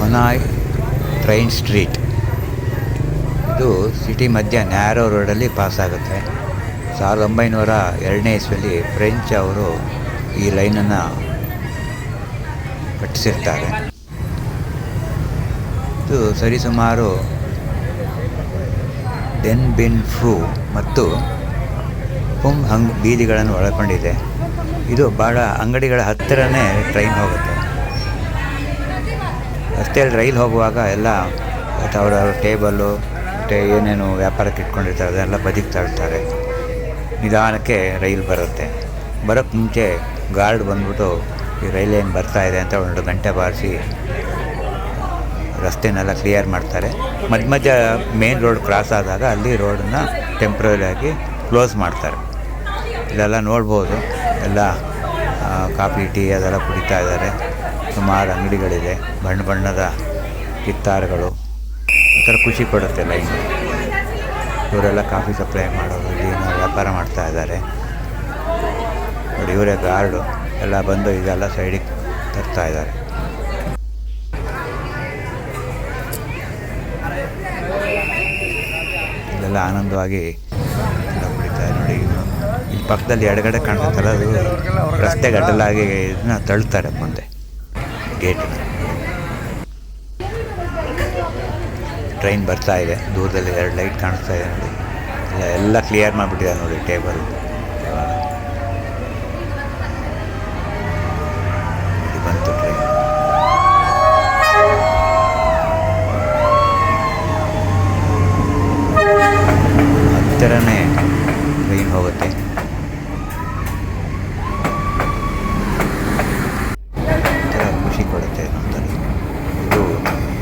Hanoi train street. ಇದು city ಮಧ್ಯ narrow ರೋಡಲ್ಲಿ ಪಾಸ್ ಆಗುತ್ತೆ ಸಾವಿರದ ಒಂಬೈನೂರ ಎರಡನೇ ಇಸ್ವಿಯಲ್ಲಿ ಫ್ರೆಂಚ್ ಅವರು ಈ ಲೈನನ್ನು ಕಟ್ಟಿಸಿರ್ತಾರೆ. ಇದು ಸರಿಸುಮಾರು ಡೆನ್ ಬಿನ್ ಫ್ರೂ ಮತ್ತು ಹುಮ್ ಹಂಗ್ ಬೀದಿಗಳನ್ನು ಒಳಗೊಂಡಿದೆ. ಇದು ಭಾಳ ಅಂಗಡಿಗಳ ಹತ್ತಿರನೇ ಟ್ರೈನ್ ಹೋಗುತ್ತೆ. ರಸ್ತೆಯಲ್ಲಿ ರೈಲ್ ಹೋಗುವಾಗ ಎಲ್ಲ ಅವರ ಟೇಬಲ್ಲು ಮತ್ತು ಏನೇನು ವ್ಯಾಪಾರಕ್ಕೆ ಇಟ್ಕೊಂಡಿರ್ತಾರೆ, ಅದೆಲ್ಲ ಬದಿಗೆ ತಳ್ತಾರೆ ನಿಧಾನಕ್ಕೆ ರೈಲ್ ಬರುತ್ತೆ. ಬರೋಕ್ಕೆ ಮುಂಚೆ ಗಾರ್ಡ್ ಬಂದ್ಬಿಟ್ಟು ಈ ರೈಲ್ ಏನು ಬರ್ತಾ ಇದೆ ಅಂತ ಒಂದು ಗಂಟೆ ಬಾರಿಸಿ, ರಸ್ತೆನೆಲ್ಲ ಕ್ಲಿಯರ್ ಮಾಡ್ತಾರೆ. ಮಧ್ಯ ಮಧ್ಯ ಮೇನ್ ರೋಡ್ ಕ್ರಾಸ್ ಆದಾಗ ಅಲ್ಲಿ ರೋಡನ್ನು ಟೆಂಪ್ರರಿಯಾಗಿ ಕ್ಲೋಸ್ ಮಾಡ್ತಾರೆ. ಇದೆಲ್ಲ ನೋಡ್ಬೋದು. ಎಲ್ಲ ಕಾಫಿ, ಟೀ ಅದೆಲ್ಲ ಕುಡಿತಾ ಇದ್ದಾರೆ. ಸುಮಾರು ಅಂಗಡಿಗಳಿದೆ. ಬಣ್ಣ ಬಣ್ಣದ ಕಿತ್ತಾರುಗಳು. ಒಂಥರ ಖುಷಿ ಕೊಡುತ್ತೆ ಲೈನ್. ಇವರೆಲ್ಲ ಕಾಫಿ ಸಪ್ಲೈ ಮಾಡೋರು ಏನೋ ವ್ಯಾಪಾರ ಮಾಡ್ತಾ ಇದ್ದಾರೆ. ನೋಡಿ, ಇವರೇ ಗಾರ್ಡು. ಎಲ್ಲ ಬಂದು ಇದೆಲ್ಲ ಸೈಡಿಗೆ ತರ್ತಾ ಇದ್ದಾರೆ. ಇಲ್ಲೆಲ್ಲ ಆನಂದವಾಗಿ ನೋಡಿ. ಇಲ್ಲಿ ಪಕ್ಕದಲ್ಲಿ ಎಡಗಡೆ ಕಾಣ್ತಾರೆ ಅದು ರಸ್ತೆಗೆ ಅಡ್ಡಲಾಗಿ ಇದನ್ನ ತಳ್ತಾರೆ ಮುಂದೆ. ಗೇಟ್ ಟ್ರೈನ್ ಬರ್ತಾ ಇದೆ. ದೂರದಲ್ಲಿ ಎರಡು ಲೈಟ್ ಕಾಣಿಸ್ತಾ ಇದೆ ನೋಡಿ. ಎಲ್ಲ ಎಲ್ಲ ಕ್ಲಿಯರ್ ಮಾಡಿಬಿಟ್ಟಿದೆ ನೋಡಿ ಟೇಬಲ್. ಬಂತು ಟ್ರೈನ್. ಹತ್ತಿರನೇ ಟ್ರೈನ್ ಹೋಗುತ್ತೆ ಒಂಥರ ಖುಷಿ ಕೊಡುತ್ತೆ ಒಂಥರ ಇದು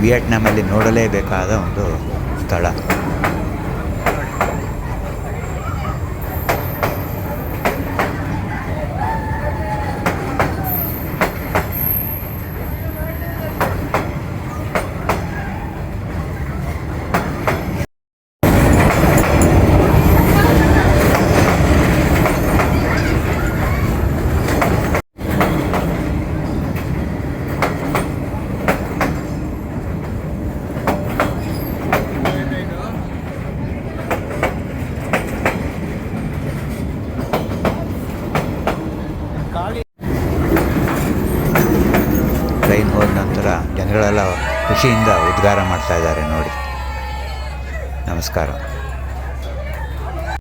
ವಿಯೆಟ್ನಾಮಲ್ಲಿ ನೋಡಲೇಬೇಕಾದ ಒಂದು ಸ್ಥಳ ಟ್ರೈನ್ ಹೋದ ನಂತರ ಜನಗಳೆಲ್ಲ ಖುಷಿಯಿಂದ ಉದ್ಗಾರ ಮಾಡ್ತಾ ಇದ್ದಾರೆ ನೋಡಿ. ನಮಸ್ಕಾರ.